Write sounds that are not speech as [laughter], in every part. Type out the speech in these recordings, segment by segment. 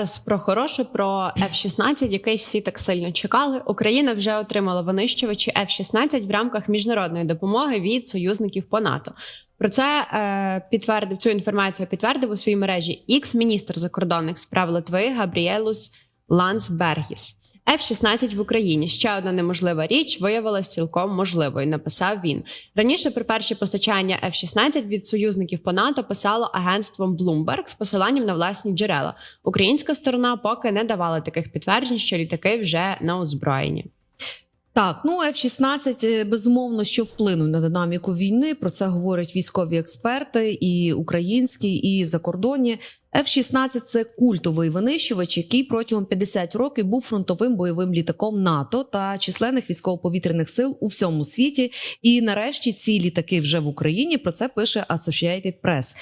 Зараз про хороше про F-16, який всі так сильно чекали. Україна вже отримала винищувачі F-16 в рамках міжнародної допомоги від союзників по НАТО. Про це е, підтвердив цю інформацію. Підтвердив у своїй мережі ікс-міністр закордонних справ Литви Габріелус Лансбергіс. F-16 в Україні ще одна неможлива річ виявилась цілком можливою. Написав він раніше. Про перші постачання F-16 від союзників по НАТО писало агентством Bloomberg з посиланням на власні джерела. Українська сторона поки не давала таких підтверджень, що літаки вже на озброєнні. Так, ну F-16, е, безумовно, що вплинуть на динаміку війни. Про це говорять військові експерти, і українські, і закордонні. F-16 – це культовий винищувач, який протягом 50 років був фронтовим бойовим літаком НАТО та численних військово-повітряних сил у всьому світі. І нарешті ці літаки вже в Україні. Про це пише Associated Press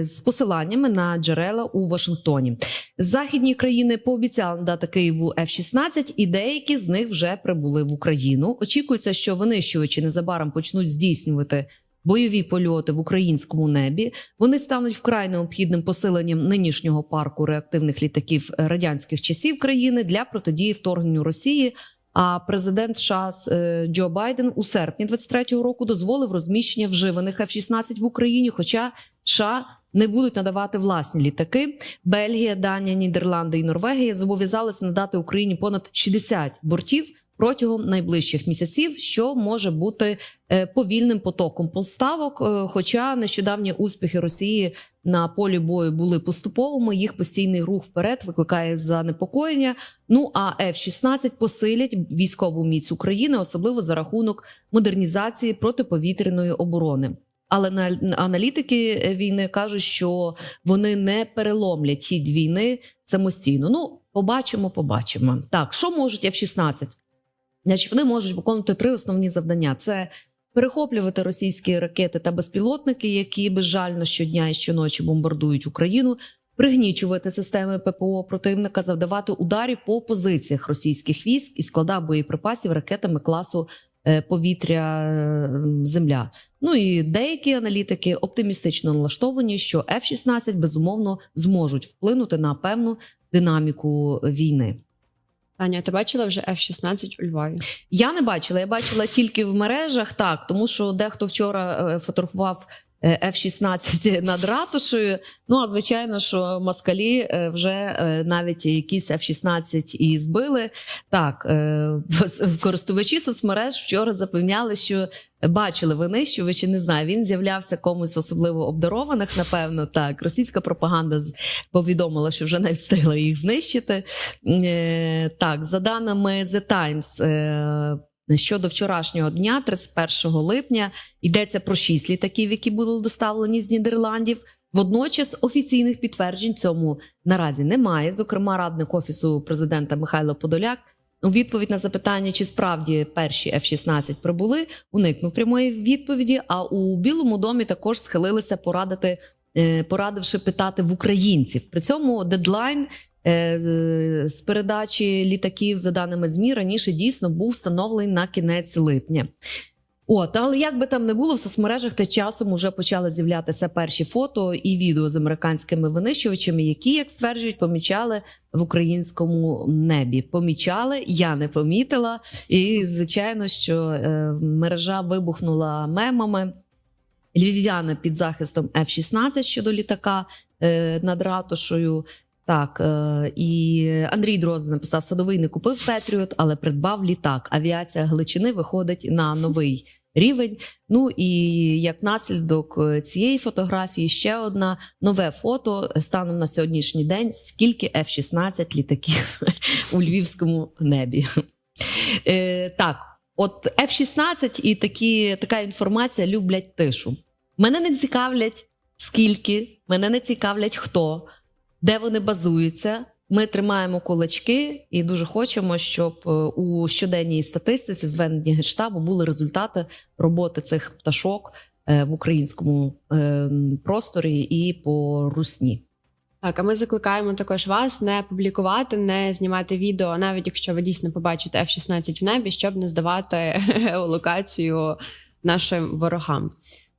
з посиланнями на джерела у Вашингтоні. Західні країни пообіцяли надати Києву F-16, і деякі з них вже прибули в Україну. Очікується, що винищувачі незабаром почнуть здійснювати бойові польоти в українському небі. Вони стануть вкрай необхідним посиленням нинішнього парку реактивних літаків радянських часів країни для протидії вторгненню Росії. А президент США е, Джо Байден у серпні 23-го року дозволив розміщення вживаних F-16 в Україні. Хоча США не будуть надавати власні літаки. Бельгія, Данія, Нідерланди і Норвегія зобов'язалися надати Україні понад 60 бортів протягом найближчих місяців, що може бути е, повільним потоком поставок. Е, Хоча нещодавні успіхи Росії на полі бою були поступовими, їх постійний рух вперед викликає занепокоєння. Ну а F-16 посилять військову міць України, особливо за рахунок модернізації протиповітряної оборони. Але на- аналітики е, війни кажуть, що вони не переломлять хід війни самостійно. Ну, побачимо, побачимо. Так, що можуть F-16? Значить, вони можуть виконувати три основні завдання: це перехоплювати російські ракети та безпілотники, які безжально щодня і щоночі бомбардують Україну. Пригнічувати системи ППО противника, завдавати ударів по позиціях російських військ і складах боєприпасів ракетами класу повітря е, земля. Ну і деякі аналітики оптимістично налаштовані, що F-16 безумовно зможуть вплинути на певну динаміку війни. Таня, ти бачила вже F-16 у Львові? Я не бачила, я бачила тільки в мережах, так тому що дехто вчора е, фотографував е, F-16 [laughs] над ратушею. Ну а звичайно, що москалі е, вже е, навіть якісь F-16 і збили. Так, е, користувачі соцмереж вчора запевняли, що бачили винищувачі. Не знаю, він з'являвся комусь особливо обдарованих. Напевно, так російська пропаганда повідомила, що вже не встигла їх знищити. Е, Так, за даними The Times, е, щодо вчорашнього дня, 31 липня, йдеться про шість літаків, які були доставлені з Нідерландів. Водночас офіційних підтверджень цьому наразі немає. Зокрема, радник офісу президента Михайло Подоляк у відповідь на запитання, чи справді перші F-16 прибули, уникнув прямої відповіді. А у Білому домі також схилилися порадити, е, порадивши питати в українців. При цьому дедлайн з передачі літаків, за даними змі, раніше дійсно був встановлений на кінець липня. От, але як би там не було, в соцмережах тим часом уже почали з'являтися перші фото і відео з американськими винищувачами, які, як стверджують, помічали в українському небі. Помічали, я не помітила. І звичайно, що е, мережа вибухнула мемами. Львів'яни під захистом F-16 щодо літака е, над ратушею. Так, е, і Андрій Дрозд написав: садовий не купив Петріот, але придбав літак. Авіація Галичини виходить на новий рівень. Ну і як наслідок е, цієї фотографії ще одна нове фото станом на сьогоднішній день. Скільки F-16 літаків [laughs] у львівському небі? Е, так, от F-16 і такі, така інформація люблять тишу. Мене не цікавлять скільки, мене не цікавлять хто, де вони базуються. Ми тримаємо кулачки і дуже хочемо, щоб е, у щоденній статистиці зведення генштабу були результати роботи цих пташок е, в українському е, просторі і по русні. Так, а ми закликаємо також вас не публікувати, не знімати відео, навіть якщо ви дійсно побачите F-16 в небі, щоб не здавати [laughs] геолокацію нашим ворогам.